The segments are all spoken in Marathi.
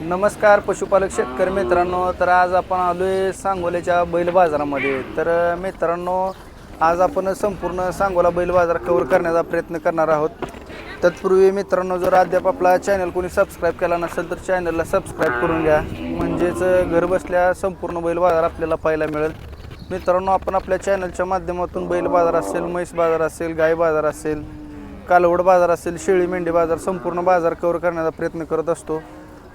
नमस्कार पशुपालक शेतकरी मित्रांनो. तर आज आपण आलो आहे सांगोल्याच्या बैल बाजारामध्ये. तर मित्रांनो आज आपण संपूर्ण सांगोला बैल बाजार कवर करण्याचा प्रयत्न करणार आहोत. तत्पूर्वी मित्रांनो जर अद्याप आपला चॅनल कोणी सबस्क्राईब केला नसेल तर चॅनलला सबस्क्राईब करून घ्या. म्हणजेच घर बसल्या संपूर्ण बैल बाजार आपल्याला पाहायला मिळेल. मित्रांनो आपण आपल्या चॅनलच्या माध्यमातून बैल बाजार असेल म्हैस बाजार असेल गाय बाजार असेल कालवड बाजार असेल शेळी मेंढी बाजार संपूर्ण बाजार कवर करण्याचा प्रयत्न करत असतो.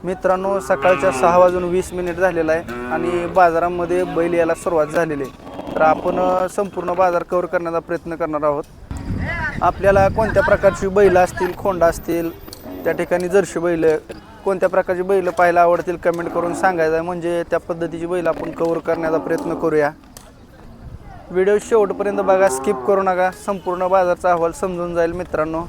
मित्रांनो सकाळच्या सहा वाजून वीस मिनिट झालेला आहे आणि बाजारामध्ये बैल यायला सुरुवात झालेली आहे. तर आपण संपूर्ण बाजार कव्हर करण्याचा प्रयत्न करणार आहोत. आपल्याला कोणत्या प्रकारची बैलं असतील खोंडा असतील त्या ठिकाणी जर्शी बैल कोणत्या प्रकारची बैलं पाहायला आवडतील कमेंट करून सांगायचं आहे. म्हणजे त्या पद्धतीची बैल आपण कव्हर करण्याचा प्रयत्न करूया. व्हिडिओ शेवटपर्यंत बघा स्किप करू नका. संपूर्ण बाजारचा अहवाल समजून जाईल मित्रांनो.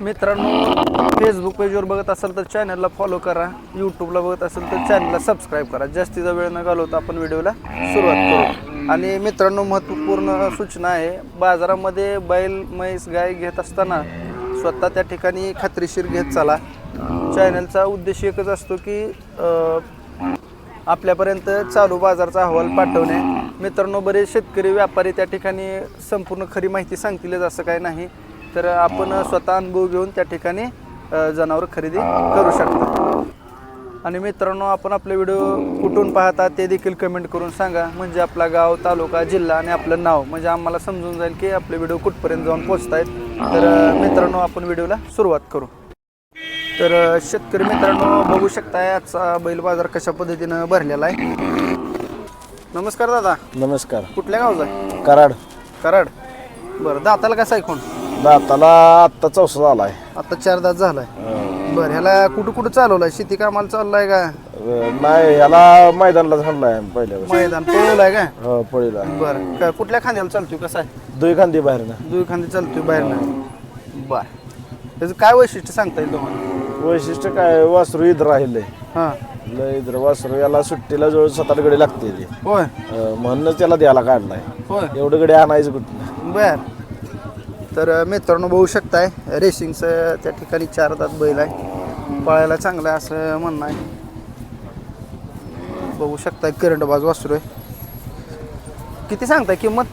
मित्रांनो फेसबुक पेजवर बघत असाल तर चॅनलला फॉलो करा. यूट्यूबला बघत असाल तर चॅनलला सबस्क्राईब करा. जास्तीचा वेळ न घालवता आपण व्हिडिओला सुरुवात करू. आणि मित्रांनो महत्त्वपूर्ण सूचना आहे बाजारामध्ये बैल म्हैस गाय घेत असताना स्वतः त्या ठिकाणी खात्रीशीर घेत चाला. चॅनलचा उद्देश एकच असतो की आपल्यापर्यंत चालू बाजारचा अहवाल पाठवणे. मित्रांनो बरेच शेतकरी व्यापारी त्या ठिकाणी संपूर्ण खरी माहिती सांगतीलच असं काही नाही. तर आपण स्वतः अनुभव घेऊन त्या ठिकाणी जनावर खरेदी करू शकता. आणि मित्रांनो आपण आपले व्हिडिओ कुठून पाहता ते देखील कमेंट करून सांगा. म्हणजे आपला गाव तालुका जिल्हा आणि आपलं नाव. म्हणजे आम्हाला समजून जाईल की आपले व्हिडिओ कुठपर्यंत जाऊन आहेत तर मित्रांनो आपण व्हिडिओला सुरुवात करू. तर शेतकरी मित्रांनो बघू शकताय आजचा बैल बाजार कशा पद्धतीनं भरलेला आहे. नमस्कार दादा. नमस्कार. कुठल्या गावचा कराड. कराड. बरं दाताला कसा आहे कोण? दाताला आत्ता चौसा झालाय. आता चार दात झालाय. बरं ह्याला कुठं कुठं चालवलाय? शेती कामाला चाललाय का? नाही याला मैदानला झालाय पहिल्या वर्षी. मैदान पळवलाय का? हो पळीला बरं काय कुठल्या खांद्याला चालतोय कसा आहे? दुई खांदी बाहेर ना दुई खांदी चालतोय बाहेर नाही बरं. त्याचं काय वैशिष्ट्य सांगता येईल तुम्हाला? वैशिष्ट्य काय वासरू इथं राहिले हां. लय वासरू याला सुट्टीला जवळ सात आठ गडी लागते ती होय. अं, म्हणूनच त्याला द्यायला काढलाय. होय. एवढं गडी आणायचं कुठं बर. तर मित्रांनो बघू शकताय रेसिंगचं त्या ठिकाणी चार दात बैल आहे. पळायला चांगलं आहे असं म्हणणं आहे. बघू शकताय करंट बाजू वासरू आहे. किती सांगताय किंमत?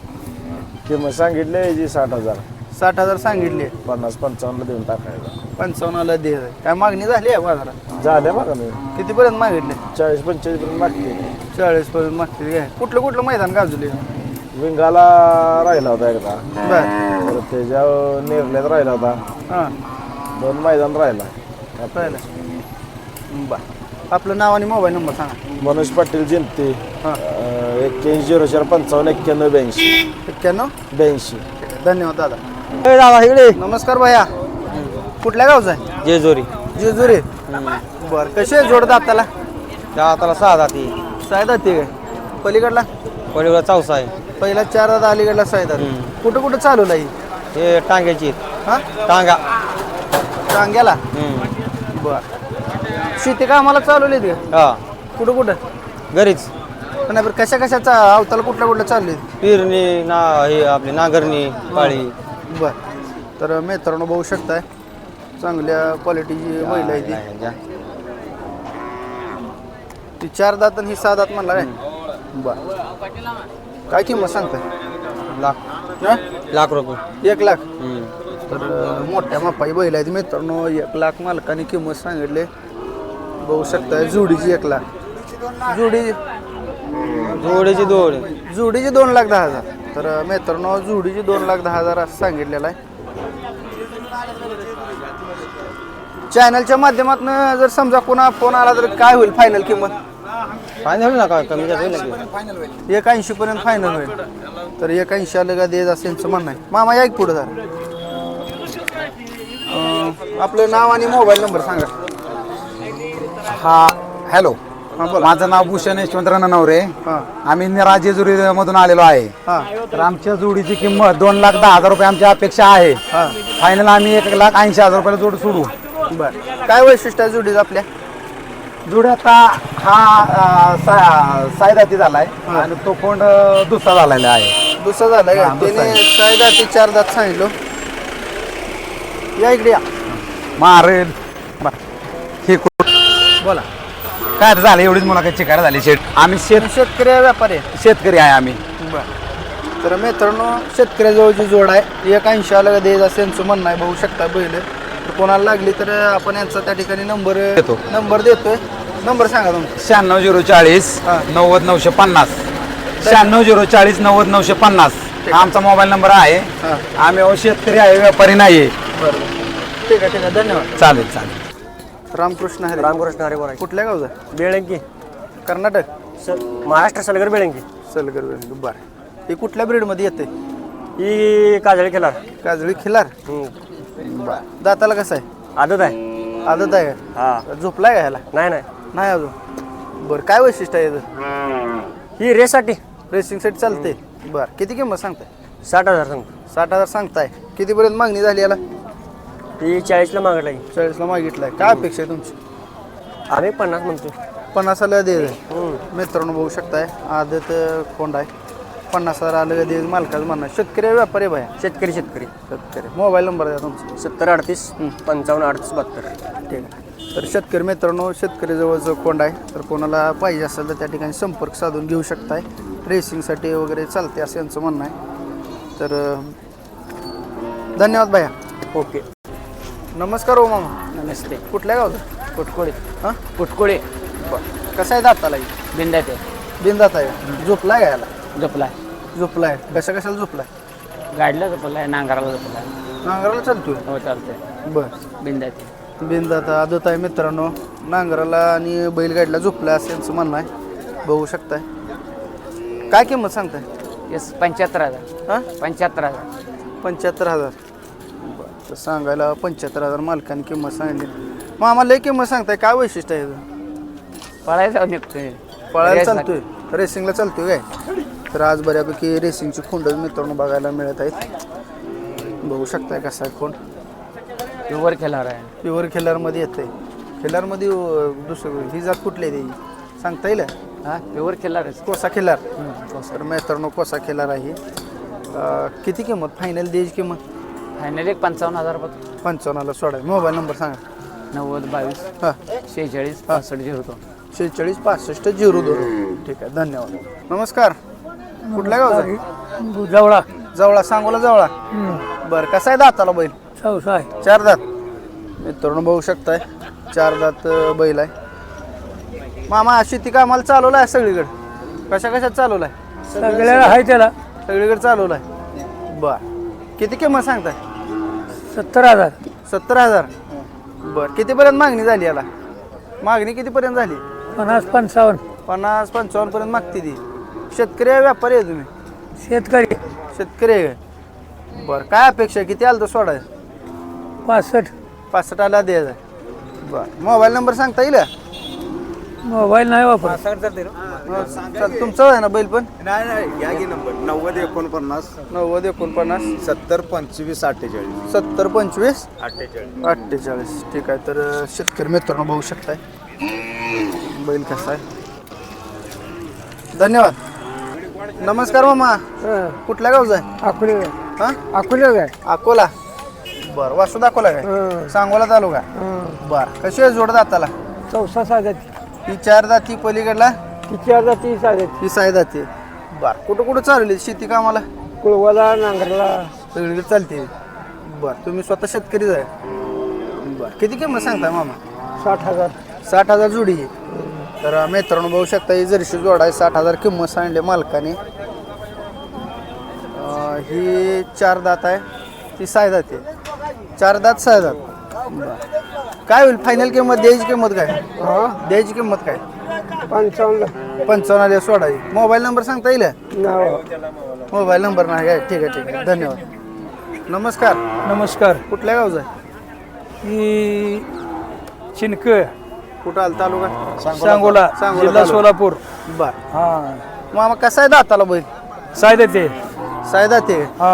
किंमत सांगितली याची साठ हजार. साठ हजार सांगितली पन्नास पंचावन्नला देऊन टाकायला पंचावन्नला दे. काय मागणी झाली आहे बाजारात? झाल्या बघा मी. कितीपर्यंत मागितले? चाळीस पंचेचाळीस पर्यंत मागते. चाळीस पर्यंत मागतील काय कुठलं कुठलं मैदान गाजले विंगाला राहिला होता एकदा. बर. परत त्याच्या नेरल्यात राहिला होता हां. दोन मैदान राहिला. पाहिलं बर आपलं नाव आणि मोबाईल नंबर सांगा. मनोज पाटील जिंकते. हां. एक्क्याऐंशी झिरो चार पंचावन्न एक्क्याण्णव ब्याऐंशी. एक्क्याण्णव? ब्याऐंशी. धन्यवाद दादा. दादा इकडे नमस्कार भैया. कुठल्या गावचा आहे? जेजुरी. जेजुरी. बर कशी आहे जोड दाताला त्या हाताला सहा जाती. सायदा ते काय पलीकडला? पलीकडे चौसा आहे. पहिला चार दादा अलीकडला सायदा कुठं कुठं चालवला ही हे टांग्याची हा? टांगा. टांग्याला? बर. शेती कामाला चालवली ती हा. कुठं कुठं? घरीच. पण बरं कशा कशाचा अवताला कुठल्या कुठल्या चालली पेरणी ना हे आपली नांगरणी पाळी. बर. तर मित्रांनो बघू शकताय. चांगल्या क्वालिटीची बैल आहे ती. ती चार दात आणि ही सहा दात म्हणला काय? बर. काय किंमत सांगताय? लाख. हा? लाख रुपये. एक लाख. तर अं, मोठ्या मापाई बैल आहेत मित्रांनो एक लाख मालकाने किंमत सांगितले. बघू शकताय जोडीची एक लाख. जोडी? जोडीची दोड जोडीची दोन लाख दहा हजार. तर अं, मित्रांनो जोडीची दोन लाख दहा हजार असं सांगितलेलं आहे. चॅनलच्या माध्यमातून जर समजा कोणा फोन आला तर काय होईल फायनल किंमत? फायनल होईल ना का? कमी जास्त होईल ना की? एक ऐंशी पर्यंत फायनल होईल. तर एक ऐंशी आलं का देत असं यांचं म्हणणं आहे. मामा या एक पुढं जरा. अं, आपलं नाव आणि मोबाईल नंबर सांगा. हा हॅलो. हां बोला. माझं नाव भूषण यशवंतराव नवरे हां. आम्ही निराजेजुरी मधून आलेलो आहे. हां. तर आमच्या जोडीची किंमत दोन लाख दहा हजार रुपये आमची अपेक्षा आहे. हां. फायनल आम्ही एक लाख ऐंशी हजार रुपयाला जोड सोडू. बरं. काय वैशिष्ट्य आहे जोडीचं आपल्या? जोडी आता हा अं, सा- सायदाती झालाय आणि तो अं, दुसरा झालेला आहे. दुसरं झालं का? हां, दुसरं त्याने काय दाती चार दात सांगितलं. या इकडे या. मारेल. हे कुठं बोला. काय आता झालं? एवढीच मुलाखत शिकायला झाली शेत आम्ही शेत शेतकरी आहे, व्यापारी आहे? शेतकरी आहे आम्ही. बरं. तर मित्रांनो शेतकऱ्याजवळची जोड आहे. एक ऐंशी आलं देज असं यांचं म्हणणं आहे. बघू शकता बैल. तर कोणाला लागली तर आपण यांचा त्या ठिकाणी नंबर देतो. नंबर देतोय. नंबर सांगा तुमचा. शहाण्णव झिरो चाळीस हा. नव्वद नऊशे पन्नास. शहाण्णव झिरो चाळीस नव्वद नऊशे पन्नास. हा आमचा मोबाईल नंबर आहे. हां. आम्ही अहो शेतकरी आहे व्यापारी नाही आहे बरं. ठीक आहे ठीक आहे. धन्यवाद. चालेल चालेल. रामकृष्ण हरे. रामकृष्ण हरी बोला. कुठल्या गावचा? बेळंकी. कर्नाटक? स- महाराष्ट्र सलगर बेळंकी. सलगर बरं. हे कुठल्या ब्रीडमध्ये येते? ही काजळी केला काजळी खिलार. दाताला कसं आहे? आदत आहे. आदत आहे हा. का झोपलाय का ह्याला? नाही नाही. नाही अजून. बरं काय वैशिष्ट्य आहे याचं? ही रेससाठी रेसिंगसाठी चालते. बरं किती किंमत सांगताय? साठ हजार सांगतो. साठ हजार सांगताय. कितीपर्यंत मागणी झाली याला? ही चाळीसला मागला की चाळीसला मागितलाय. काय अपेक्षा आहे तुमची? आम्ही पन्नास म्हणतो. पन्नासाला दे. मित्रांनो बघू शकताय. आदत कोंड आहे. पन्नास हजार आलं दे मालकाचं म्हणणं. शेतकरी आहे, व्यापारी आहे शेतकरी शेतकरी. शेतकरी. मोबाईल नंबर द्या तुमचा. सत्तर अडतीस पंचावन्न अडतीस बहात्तर. ठीक आहे. तर शेतकरी मित्रांनो शेतकरी जवळचं कोंड आहे. तर कोणाला पाहिजे असेल तर त्या ठिकाणी संपर्क साधून घेऊ शकताय. रेसिंगसाठी वगैरे चालते असं यांचं म्हणणं आहे. तर अं, धन्यवाद भैया ओके. नमस्कार ओ मामा. नमस्ते. कुठल्या गावचं? कुटकुळे. हां? कुटकुळे. कसं आहे दाताला बिंदाते बिनदात आहे. झोपलाय का याला जपलाय झोपलाय. कशा कशाला झोपलाय? गाडीला जपलाय नांगराला जपलाय नांगराला चालतोय? हो चालतंय. बर. बिंदाते बिनदात आदत आहे मित्रांनो नांगराला आणि बैलगाडीला झोपलाय असं यांचं म्हणणं आहे. बघू शकताय. काय किंमत सांगताय? येस पंच्याहत्तर हजार. हां? पंच्याहत्तर हजार. पंच्याहत्तर हजार. बरं तर सांगायला पंच्याहत्तर हजार मालकाने किंमत सांगितली. मग आम्हाला लय किंमत सांगताय. काय वैशिष्ट्य आहे? पळायला निघतोय पळायला चालतोय. रेसिंगला चालतोय काय? तर आज बऱ्यापैकी रेसिंगची खोंड मित्रांनो बघायला मिळत आहेत. बघू शकताय कसा आहे खोंड. वर खेळणार आहे. प्युअर खिल्लारमध्ये येते खिल्लारमध्ये अं, दुसरं ही जात कुठली आहे त्याची सांगता येईल? हा प्युअर खेळणारच कोसा खिल्लार तर मित्रांनो कोसा खिल्लार आहे अं, किती किंमत? फायनल द्यायची किंमत? फायनल एक पंचावन्न हजार बघ पंचावन्नला सोडा. मोबाईल नंबर सांगा. नव्वद बावीस हां. शेहेचाळीस पासष्ट झिरो दोन. शेहेचाळीस पासष्ट झिरो दोन. ठीक आहे धन्यवाद. नमस्कार. कुठल्या गावचा जवळा. जवळा सांगोला जवळा. बरं कसा आहे दाताला बैल? चौसा आहे. चार दात. मित्रांनो बघू शकताय. चार दात अं, बैल आहे. मामा शेती कामाला चालवलं आहे सगळीकडे? कशा कशात चालवलं आहे? सगळ्याला आहे त्याला. सगळीकडे चालवलं आहे. बर. किती किंमत सांगताय? सत्तर हजार. सत्तर हजार. बर कितीपर्यंत मागणी झाली याला? मागणी कितीपर्यंत झाली? पन्नास पंचावन्न. पन्नास पंचावन्न पर्यंत मागते ती. शेतकरी आहे व्यापारी आहे तुम्ही? शेतकरी. शेतकरी आहे. बर काय अपेक्षा आहे? किती आलं तर सोडाय पासष्ट. पासष्ट आला द्यायचा बर मोबाईल नंबर सांगता येईल? का? मोबाईल नाही वापर. चाल तुमचं आहे ना बैल पण? नाही नाही या की नंबर. नव्वद एकोणपन्नास. नव्वद एकोणपन्नास. सत्तर पंचवीस अठ्ठेचाळीस. सत्तर पंचवीस? अठ्ठेचाळीस. अठ्ठेचाळीस. ठीक आहे तर अं, शेतकरी मित्रांनो बघू शकताय. बैल कसा आहे? धन्यवाद. नमस्कार मामा. कुठल्या गावचा आहे? अकोले. हा? अकोले काय अकोला. बर वासू दाखवला काय? सांगोला तालुका. बर कशी आहे जोड दाताला? चौसा साजाती ही चार दाती पलीकडला? किती हजार ती साजाती ही साय दाती बर कुठं कुठं चालली शेती कामाला? कुळवाला नांगरला. सगळीकडे चालते. बर तुम्ही स्वतः शेतकरीच आहे. बर किती किंमत सांगताय मामा? साठ हजार. साठ हजार जोडी आहे. तर मित्रांनो बघू शकता ही जर्शी जोड आहे साठ हजार किंमत सांगली मालकाने. ही चार दात आहे ती साय दात आहे. चार दात सहा दात. काय होईल? फायनल किंमत द्यायची किंमत काय? द्यायची किंमत काय? पंचावन्न. पंचावन्न हजार सोडायची मोबाईल नंबर सांगता येईल? मोबाईल नंबर नाही काय? ठीक आहे ठीक आहे. धन्यवाद. नमस्कार. नमस्कार. कुठल्या गावचा ही चिनक कुठं आलं तालुका? सांगोला. सांगोला जिल्हा. सोलापूर. बर. हा. मामा कसा आहे दाताला बैल? सायद ते. सायदा ते. हा.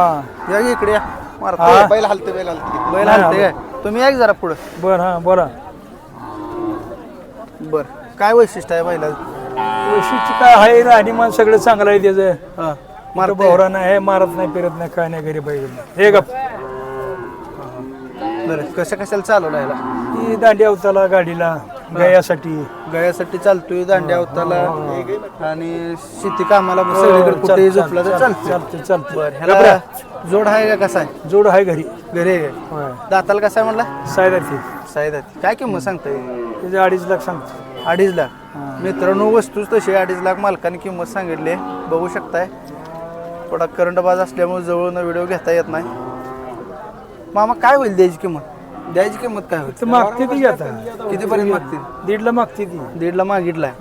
या इकडे या. मारतो हा. बैल हलते बैल हलते बैल नाही, हलते काय? तुम्ही या की जरा पुढं. बर हा बोला. बर. काय वैशिष्ट्य आहे बैला वैशिष्ट्य काय आहे? राहणीमान सगळं चांगलं आहे त्याचं. हा. मारत मारतो बोहरा नाही हे मारत नाही फिरत नाही काय नाही घरी पाहिजे हे गप. बरं. कशा कशाला चालवलं याला? ही दांडी अवताला गाडीला. गयासाठी गळ्यासाठी. चालतोय दांड्या अवताला आणि शेती कामाला सगळीकडे कुठेही झोपला तर चालते चालते बरं ह्याला जोड आहे का कसा आहे? जोड आहे घरी. घरी? आहे का? दाताला कसा आहे म्हणला? सायदाची साईद काय किंमत सांगताय? त्याचे अडीच लाख सांगतो. अडीच लाख. मित्रांनो वस्तूच तशी अडीच लाख मालकाने किंमत सांगितली. आहे. बघू शकताय. थोडा करंट बाज असल्यामुळे जवळून व्हिडिओ घेता येत नाही. मामा काय होईल द्यायची किंमत? द्यायची किंमत काय होईल तर मागते ती आता कितीपर्यंत मागतील दीडला मागते ती. दीडला मागितलाय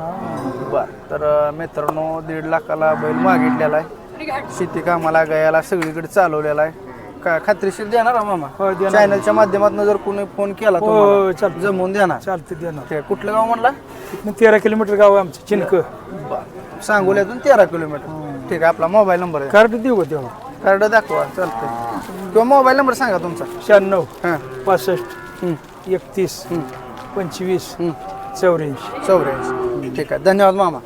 बर तर अं, मित्रांनो दीड लाखाला बैल मागितलेला आहे. शेती कामाला गयाला सगळीकडे चालवलेला आहे. का खात्रीशीर देणार हा मामा? हो, देणार. चॅनलच्या माध्यमातून जर कोणी फोन केला हो, तुम्हाला, चालतं. जमवून देणार. चालते देणार. ते कुठलं गाव म्हणला? इथनं तेरा किलोमीटर गाव आहे आमचं चिनक. सांगोल्यातून तेरा किलोमीटर. ठीक आहे आपला मोबाईल नंबर आहे. कार्ड देऊ का तेव्हा? कार्ड दाखवा चालतंय. किंवा मोबाईल नंबर सांगा तुमचा. शहाण्णव हां. पासष्ट हं, एकतीस हं, पंचवीस हं. चौऱ्याऐंशी. चौऱ्याऐंशी. ठीक आहे. धन्यवाद मामा.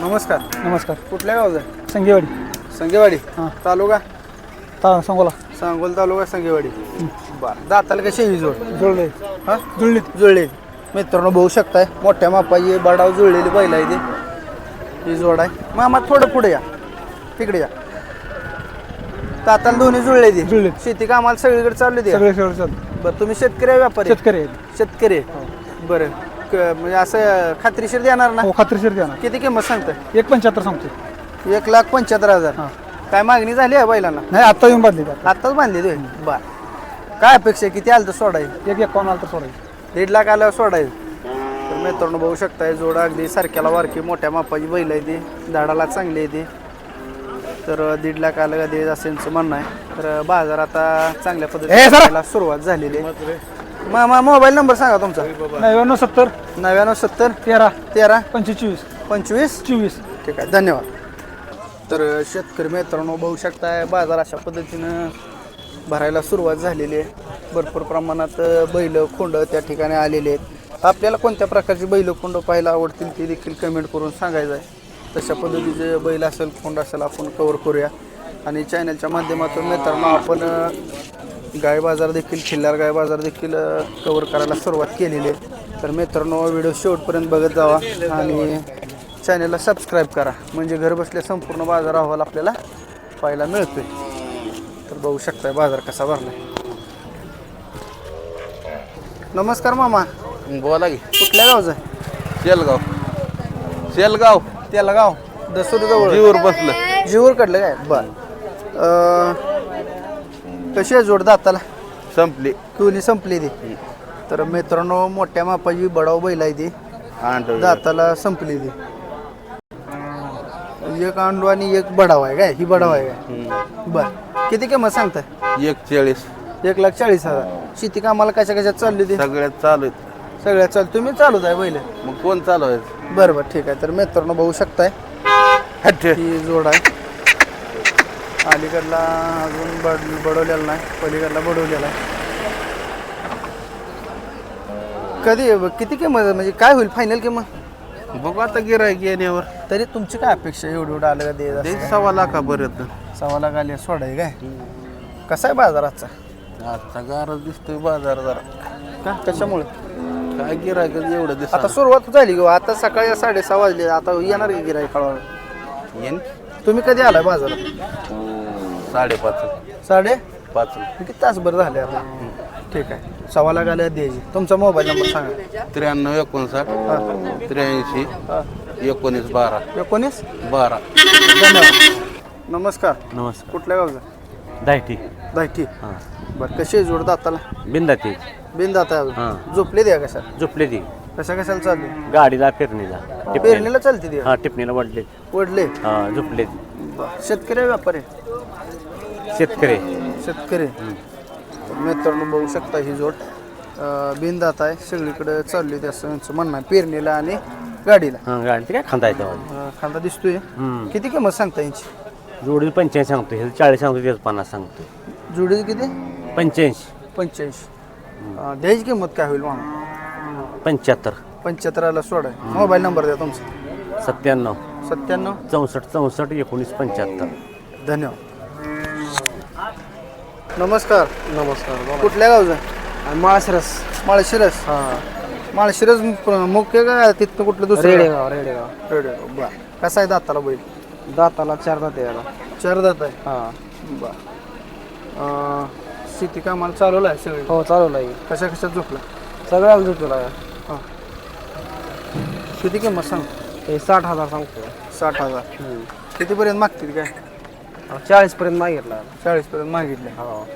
नमस्कार. नमस्कार. कुठल्या गावचं आहे? संगेवाडी. संगेवाडी. तालुका? ता सांगोला. सांगोल तालुका संगेवाडी. बर. दाताला कशी ही जोड? जुळले. हा? जुळली जुळली. मित्रांनो बघू शकताय मोठ्या मापाची बडाव जुळलेली बैल आहे ती. ही जोड आहे. मामा थोडं पुढे या. तिकडे या. दाताला दोन्ही जुळले ती. जुळले. शेती कामाला सगळीकडे चालली ती सगळे सगळे चालते बरं तुम्ही शेतकरी आहे व्यापारी आहे? शेतकरी आहेत. शेतकरी आहे. बरं क- म्हणजे असं खात्रीशीर देणार ना? हो खात्रीशीर द्या ना किती किंमत सांगताय? एक पंच्याहत्तर सांगतो एक लाख पंच्याहत्तर हजार. काय मागणी झाली आहे बैलांना? नाही आता येऊन बांधली का आत्ताच बांधली तुम्ही बर. काय अपेक्षा आहे? किती आलं तर सोडायचं? एक एकावन्न आलं तर सोडायचं. दीड लाख आल्यावर सोडायचं. तर मित्रांनो बघू शकताय जोड अगदी सारख्याला वारकी मोठ्या मापाची बैल आहे ती. झाडाला चांगली आहे ती. तर दीड लाख आलं का दे असं यांचं म्हणणं आहे. तर बाजार आता चांगल्या पद्धतीने सुरुवात झालेली आहे. मामा मोबाईल नंबर सांगा तुमचा. नव्याण्णव सत्तर. नव्याण्णव सत्तर. तेरा. तेरा. पंचेचाळीस. पंचवीस. चोवीस. ठीक आहे धन्यवाद. तर शेतकरी मित्रांनो बघू शकताय बाजार अशा पद्धतीनं भरायला सुरुवात झालेली आहे. भरपूर प्रमाणात बैल खोंड त्या ठिकाणी आलेले आहेत. आपल्याला कोणत्या प्रकारची बैल कोंड पाहायला आवडतील ते देखील कमेंट करून सांगायचं आहे. तशा पद्धतीचे बैल असेल कोंड असेल आपण कवर करूया. आणि चॅनलच्या माध्यमातून मित्रांनो आपण गाय बाजार देखील खिल्लार गाय बाजार देखील कवर करायला सुरुवात केलेली आहे. तर मित्रांनो व्हिडिओ शेवटपर्यंत बघत जावा आणि चॅनलला सबस्क्राईब करा. म्हणजे घर बसल्या संपूर्ण बाजार अहवाल आपल्याला पाहायला मिळतोय. तर बघू शकताय बाजार कसा भरलाय. नमस्कार मामा. बोला की. कुठल्या गावचं आहे? शेलगाव. शेलगाव त्याला गाव दसूर जवळ जीवर बसलं. जीवर कडलं काय? बर. अं, कशी आहे जोड दाताला संपली. कोणी संपली ती. तर मित्रांनो मोठ्या मापाची बडाव बैल आहे ती. आंड दाताला संपली ती. एक अंडू आणि एक बडाव आहे काय? ही बडाव आहे काय? बर. किती किंमत सांगताय? एक चाळीस. एक लाख चाळीस हजार. शेती कामाला कशा कशा चालली ती? सगळ्यात चालू आहेत. सगळ्या चाल तुम्ही चालूच आहे बैल मग कोण चालू आहे? बरं बरं ठीक आहे. तर मित्रांनो बघू शकताय. ही जोड आहे. अलीकडला अजून बड बडवलेला नाही. पलीकडला बडवलेला आहे. कधी किती किंमत म्हणजे काय होईल? फायनल किंमत? बघू आता गिरायक येण्यावर. तरी तुमची काय अपेक्षा एवढं एवढं आलं का दे ते सव्वा लाखापर्यंत. सव्वा लाख आली सोडाय काय? कसा आहे बाजार आजचा? गारच दिसतोय बाजार जरा. का? कशामुळे? काय गिरायक एवढं दिसत आता सुरुवात झाली किंवा आता सकाळी साडेसहा वाजले आता येणार की गिराई कळवा येईन. तुम्ही कधी आलाय बाजारात? साडेपाच. साडे? पाच. किती तासभर झाले आता? ठीक आहे. सव्वा लाख आल्या द्यायची. तुमचा मोबाईल नंबर सांगा. त्र्याण्णव एकोणसाठ. हां. त्र्याऐंशी. हां. एकोणीस बारा. एकोणीस? बारा. धन्यवाद. नमस्कार. नमस्कार. कुठल्या गावचा? दायटी दायठी. बरं कशी आहे जोड दाताला बिंदाती बिन दाता हां. झोपले द्या कशा? झोपले ती. कशा कशाला चालली? गाडीला पेरणीला. टिपणीला. पेरणीला चालते ती? हा टिपणीला वडले. वडले? हा झोपले ती. बरं. शेतकरी आहे व्यापारी? शेतकरी. शेतकरी. तर मित्रांनो बघू शकता ही जोड. अं, बिनदात आहे. सगळीकडे चालली होती असं यांचं म्हणणं आहे. पेरणीला आणि गाडीला. हा गाडी ते काय खांदा येते अं, खांदा दिसतोय. किती किंमत सांगता यांची? जोडी पंच्याऐंशी सांगतो हे चाळीस सांगतो तेच पन्नास सांगतो जोडीची किती? पंच्याऐंशी. पंच्याऐंशी. द्यायची किंमत काय होईल मामा पंच्याहत्तर. पंच्याहत्तराला सोडा. मोबाईल नंबर द्या तुमचा. सत्त्याण्णव. सत्त्याण्णव. चौसष्ट चौसष्ट एकोणीस पंच्याहत्तर. धन्यवाद. नमस्कार. नमस्कार कुठल्या गावचा? माळशिरस. माळशिरस. हा. माळशिरस मुख्य का तिथनं कुठलं दुसरं? रेडेगाव रेडेगाव. रेडेगाव. बर. कसा आहे दाताला बैल? दाताला चार दाते याला. चार दात आहे. हा. बर. अं, शेती कामाला चालवलं आहे सगळी? हो चालवला आहे. कशा कशा झोपला? सगळ्याला जुटला किती किंमत सांग? हे साठ हजार सांगतो. साठ हजार. कितीपर्यंत मागतील काय? चाळीस पर्यंत मागितला. चाळीस पर्यंत मागितले. हो.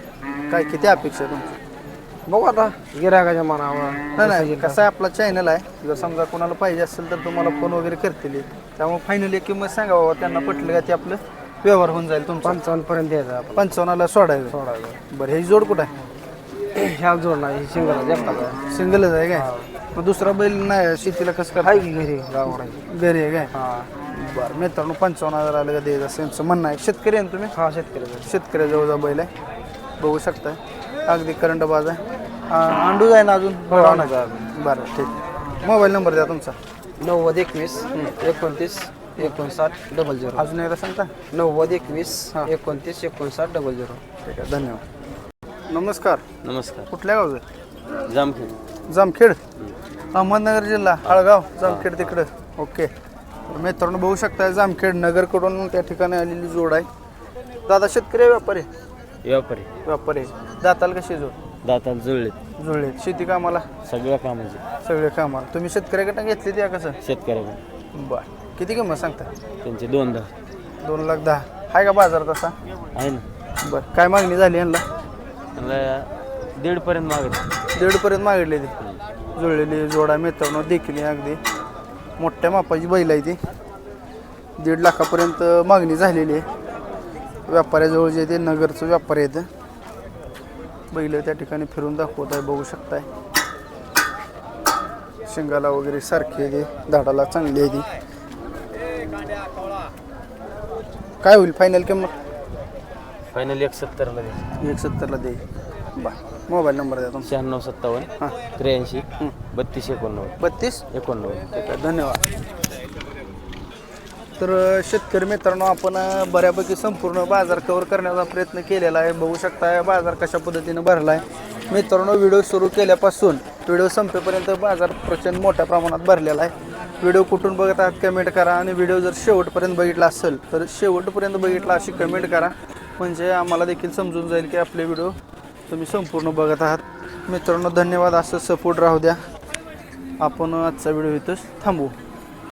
काय किती अपेक्षा आहे तुमची? बघू आता. गिरायकाच्या मनावर. नाही नाही कसं आहे आपला चॅनल आहे. जर समजा कोणाला पाहिजे असेल तर तुम्हाला फोन वगैरे करतील. त्यामुळे फायनली किंमत सांगा बाबा त्यांना पटलं का ते आपलं? व्यवहार होऊन जाईल तुमचा. पंचावन्न पर्यंत द्यायचं आपण पंचावन्नला सोडायचं सोडायचं बरं हे जोड कुठं आहे? ह्या जोडणार ही शिंगला एकटा सिंगलच आहे. काय? मग दुसरा बैल नाही शेतीला कसं काय आहे की घरी आहे घरी आहे काय? हा. बरं मित्रांनो पंचावन्न हजार आलं का द्यायचं असं यांचं म्हणणं आहे. शेतकरी आहे ना तुम्ही? हा शेतकरी शेतकऱ्याजवळचा बैल आहे. बघू शकताय. अगदी करंट बाज आहे. आ- अंडूज आहे ना अजून? बरं ठीक. मोबाईल नंबर द्या तुमचा. नव्वद एकवीस एकोणतीस एकोणसाठ डबल झिरो अजून एकदा सांगता? नव्वद एकवीस एकोणतीस एकोणसाठ डबल झिरो ठीक आहे धन्यवाद. नमस्कार. नमस्कार. कुठल्या गावचं? जामखेड. जामखेड? अहमदनगर जिल्हा आळगाव. जामखेड तिकडं. ओके. तर मित्रांनो बघू शकता जामखेड नगरकडून त्या ठिकाणी आलेली जोड आहे. दादा शेतकरी आहे व्यापारी व्यापारी. व्यापारी आहे. दाताला कशी जोड? दातात जुळलेत. जुळले शेती कामाला? सगळ्या कामाचे. सगळे कामाला. तुम्ही शेतकऱ्याकडनं घेतली त्या कसं? शेतकऱ्याकडे बर. किती किंमत सांगता? त्यांचे दोन दहा. दोन लाख दहा. आहे का बाजार तसा? आहे ना. बर. काय मागणी झाली यांना? त्यांना दीडपर्यंत मागत दीडपर्यंत मागितली ती. जुळलेली जोडा मित्रांनो देखील अगदी. मोठ्या मापाची बैल आहे ती. दीड लाखापर्यंत मागणी झालेली आहे. व्यापाऱ्याजवळ जे ते नगरचं व्यापारी आहेत. बैल त्या ठिकाणी फिरून दाखवत आहे बघू शकताय. शिंगाला वगैरे सारखी आहे ती. झाडाला चांगली आहे ती. काय होईल फायनल किंमत? फायनल एक सत्तरला द्यायचे एक सत्तरला दे. बा मोबाईल नंबर द्या तुमचा. शहाण्णव सत्तावन्न हां. त्र्याऐंशी बत्तीस एकोणनव्वद. बत्तीस? एकोणनव्वद. ठीक आहे धन्यवाद. तर अ, शेतकरी मित्रांनो आपण अ, बऱ्यापैकी संपूर्ण बाजार कव्हर करण्याचा प्रयत्न केलेला आहे. बघू शकता बाजार कशा पद्धतीनं भरला आहे मित्रांनो व्हिडिओ सुरू केल्यापासून व्हिडिओ संपेपर्यंत बाजार प्रचंड मोठ्या प्रमाणात भरलेला आहे. व्हिडिओ कुठून बघत आहात कमेंट करा आणि व्हिडिओ जर शेवटपर्यंत बघितला असेल तर शेवटपर्यंत बघितला अशी कमेंट करा. म्हणजे आम्हाला देखील समजून जाईल की आपले व्हिडिओ तुम्ही संपूर्ण बघत आहात. मित्रांनो धन्यवाद. असं सपोर्ट राहू द्या. आपण आजचा व्हिडिओ इथंच थांबू.